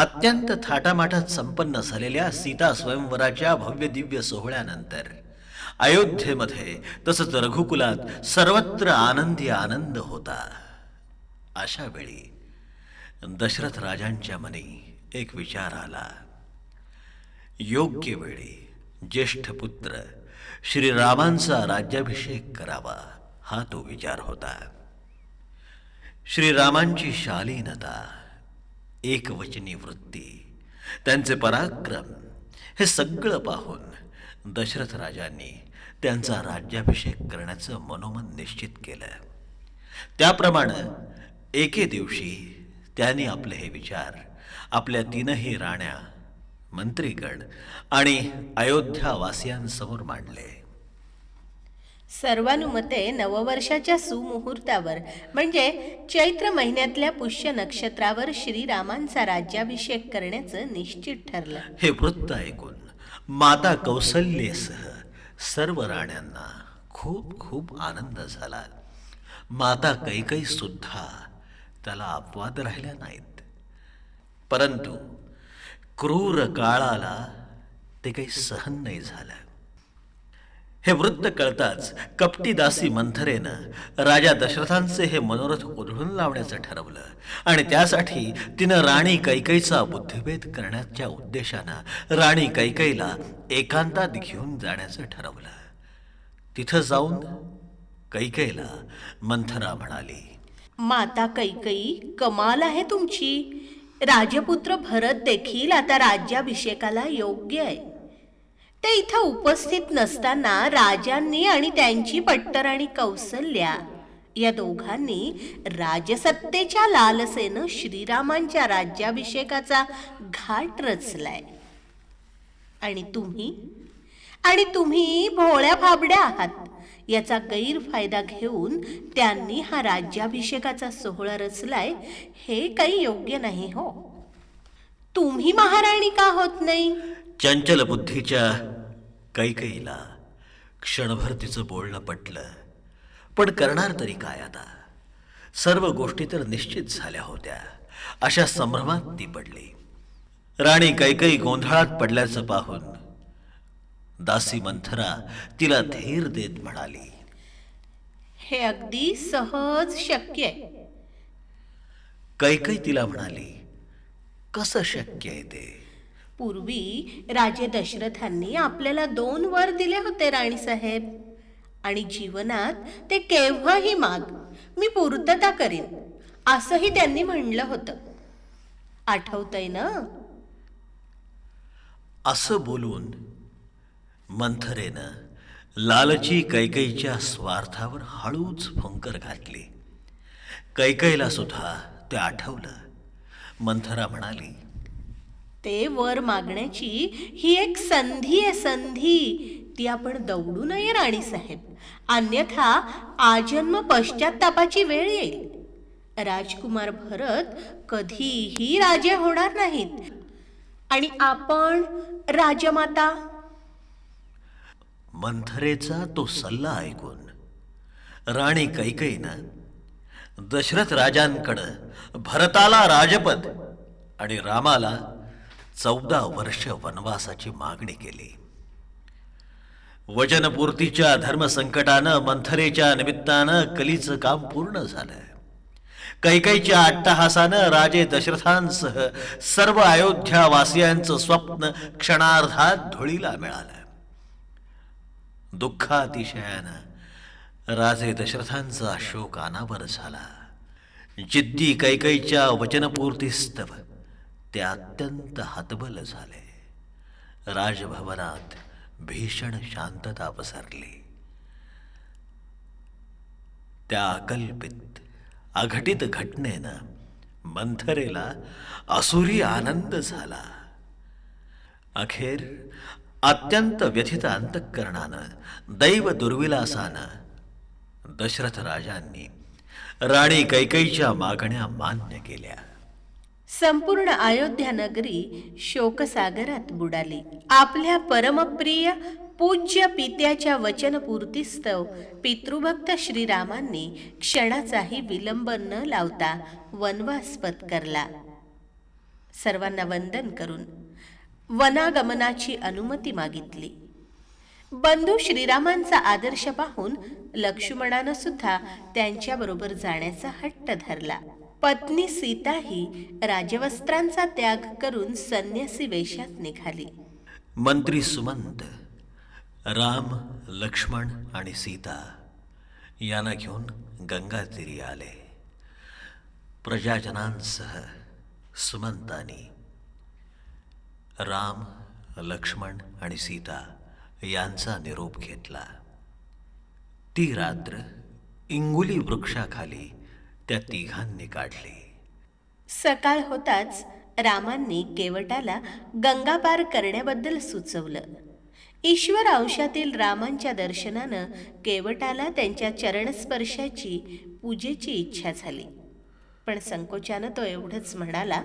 अत्यंत थाटामाटात संपन्न झालेल्या सीता स्वयंवराच्या भव्य दिव्य सोहळ्यानंतर अयोध्येमध्ये तसंच रघुकुलात सर्वत्र आनंदी आनंद होता. अशा वेळी दशरथ राजांच्या मनी एक विचार आला. योग्य वेळी ज्येष्ठ पुत्र श्रीरामांचा राज्याभिषेक करावा हा तो विचार होता. श्रीरामांची शालीनता एकवचनी वृत्ती त्यांचे पराक्रम हे सगळं पाहून दशरथ राजांनी त्यांचा राज्याभिषेक करण्याचं मनोमन निश्चित केलं. त्याप्रमाणे एके दिवशी त्यांनी आपले हे विचार आपल्या तीनही राण्या मंत्रीगण आणि अयोध्यावासियांसमोर मांडले. सर्वानुमते नववर्षाच्या सुमुहूर्तावर म्हणजे चैत्र महिन्यातल्या पुष्य नक्षत्रावर श्रीरामांचा राज्याभिषेक करण्याचं निश्चित ठरलं. हे वृत्त ऐकून माता कौसल्येसह सर्व राण्यांना खूप खूप आनंद झाला. माता कैकई सुद्धा त्याला अपवाद राहिल्या नाहीत. परंतु क्रूर काळाला ते काही सहन नाही झालं. हे वृत्त कळताच कपटी दासी मंथरेनं राजा दशरथांचे हे मनोरथ उधळून लावण्याचं ठरवलं आणि त्यासाठी तिनं राणी कैकईचा बुद्धिभेद करण्याच्या उद्देशानं राणी कैकईला एकांतात घेऊन जाण्याचं ठरवलं. तिथं जाऊन कैकईला मंथरा म्हणाली माता कैकई कमाल आहे तुमची. राजपुत्र भरत देखील आता राज्याभिषेकाला योग्य आहे. ते इथं उपस्थित नसताना राजांनी आणि त्यांची पट्टर आणि कौसल्या या दोघांनी राजसत्तेच्या लालसेनं श्रीरामांच्या राज्याभिषेकाचा घाट रचलाय. आणि तुम्ही? आणि तुम्ही भोळ्या फाबड्या आहात. याचा गैरफायदा घेऊन त्यांनी हा राज्याभिषेकाचा सोहळा रचलाय हे काही योग्य नाही हो. तुम्ही महाराणी का होत नाही? चंचल बुद्धीच्या कैकईला क्षणभर तिचं बोलणं पटलं. पण करणार तरी काय आता? सर्व गोष्टी तर निश्चित झाल्या होत्या. अशा संभ्रमात ती पडली. राणी कैकई गोंधळात पडल्याचं पाहून दासी मंथरा तिला धीर देत म्हणाली हे अगदी सहज शक्य आहे. कैकई तिला म्हणाली कसं शक्य आहे ते? पूर्वी राजे दशरथांनी आपल्याला दोन वर दिले होते राणीसाहेब आणि जीवनात ते केव्हाही माग मी पूर्तता करीन असंही त्यांनी म्हणलं होतं. आठवतंय ना? असं बोलून मंथरेनं लालची कैकईच्या स्वार्थावर हळूच फुंकर घातली. कैकईला सुद्धा ते आठवलं. मंथरा म्हणाली ते वर मागण्याची ही एक संधी आहे संधी. ती आपण दौडू नये राणी साहेब. अन्यथा आजन्म पश्चातापाची वेळ येईल. राजकुमार भरत कधीही राजे होणार नाहीत. आणि आपण राजमाता? मंथरेचा तो सल्ला ऐकून राणी कैकईनं दशरथ राजांकडं भरताला राजपद आणि रामाला चौदा वर्ष वनवासाची मागणी केली. वचनपूर्तीच्या धर्मसंकटानं मंथरेच्या निमित्तानं कलीचं काम पूर्ण झालं. कैकईच्या अट्टहासानं राजे दशरथांसह सर्व अयोध्यावासियांचं स्वप्न क्षणार्धात धुळीला मिळालं. दुःखातिशयानं राजे दशरथांचा शोक अनावर झाला. जिद्दी कैकईच्या वचनपूर्तीस्तव ते अत्यंत हतबल झाले. राजभवनात भीषण शांतता पसरली. त्या अकल्पित अघटित घटनेनं मंथरेला असुरी आनंद झाला. अखेर अत्यंत व्यथित अंतःकरणानं दैव दुर्विलासानं दशरथ राजांनी राणी कैकईच्या मागण्या मान्य केल्या. संपूर्ण अयोध्या नगरी शोकसागरात बुडाली. आपल्या परमप्रिय पूज्य पित्याच्या वचनपूर्तीस्तव पितृभक्त श्रीरामांनी क्षणाचाही विलंब न लावता वनवास पत्करला. सर्वांना वंदन करून वनागमनाची अनुमती मागितली. बंधू श्रीरामांचा आदर्श पाहून लक्ष्मणानं सुद्धा त्यांच्याबरोबर जाण्याचा हट्ट धरला. पत्नी सीताही राजवस्त्रांचा त्याग करून संन्यासी वेशात निघाली. मंत्री सुमंत राम लक्ष्मण आणि सीता यांना घेऊन गंगातीरी आले. प्रजाजनांसह सुमंतानी राम लक्ष्मण आणि सीता यांचा निरोप घेतला. ती रात्र इंगुली वृक्षाखाली त्या तिघांनी काढली. सकाळ होताच रामांनी केवटाला गंगा पार करण्याबद्दल सुचवलं. ईश्वर अंशातील रामांच्या दर्शनानं केवटाला त्यांच्या चरणस्पर्शाची पूजेची इच्छा झाली. पण संकोचानं तो एवढंच म्हणाला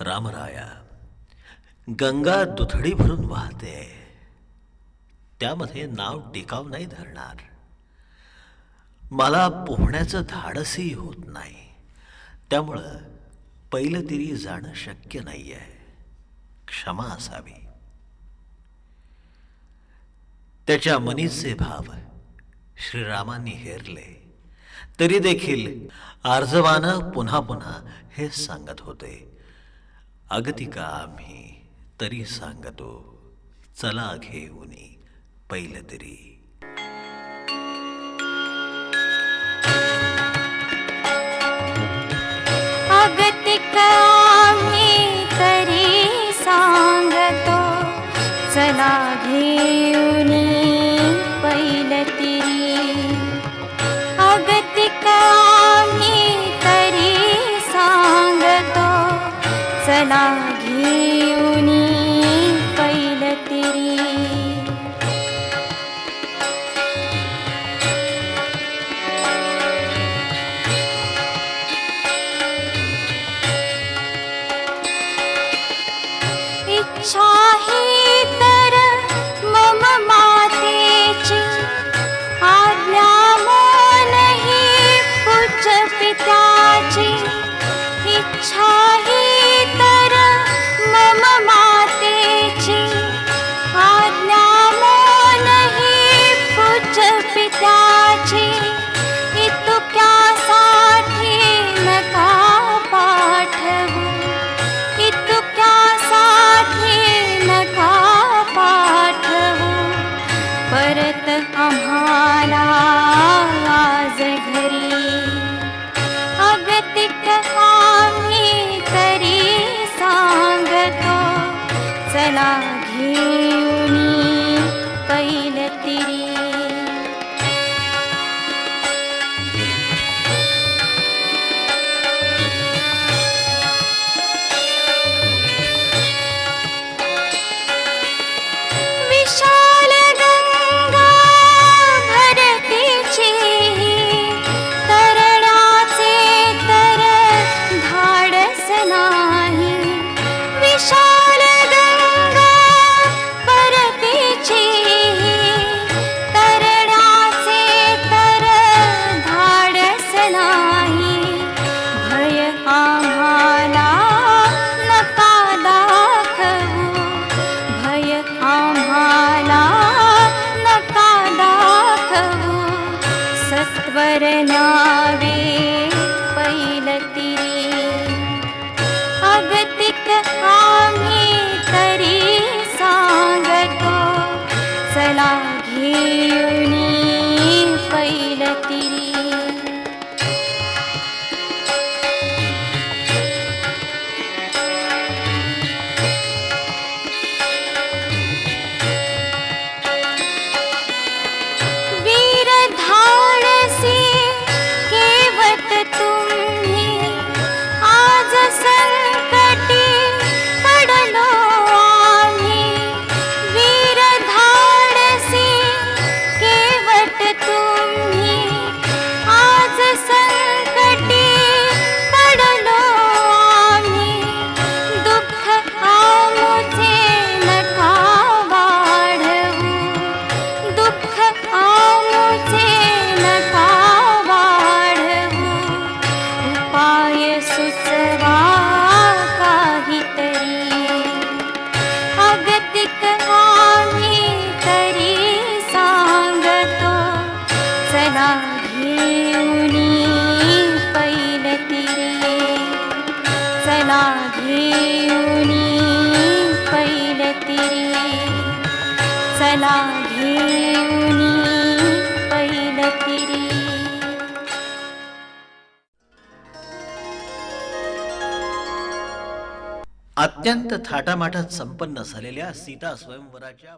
रामराया गंगा दुथडी भरून वाहते. त्यामध्ये नाव टिकाव नाही धरणार. मला पोहण्याचं धाडसही होत नाही. त्यामुळं पहिलं तिरी जाणं शक्य नाही आहे क्षमा असावी. त्याच्या मनीचे भाव श्रीरामांनी हेरले. तरी देखील आर्जवानं पुन्हा पुन्हा हे सांगत होते. अगतिका आम्ही तरी सांगतो चला घेऊनी पहिलं तरी. শাহে তোমার अत्यंत थाटामाटात संपन्न झालेल्या सीता स्वयंवराच्या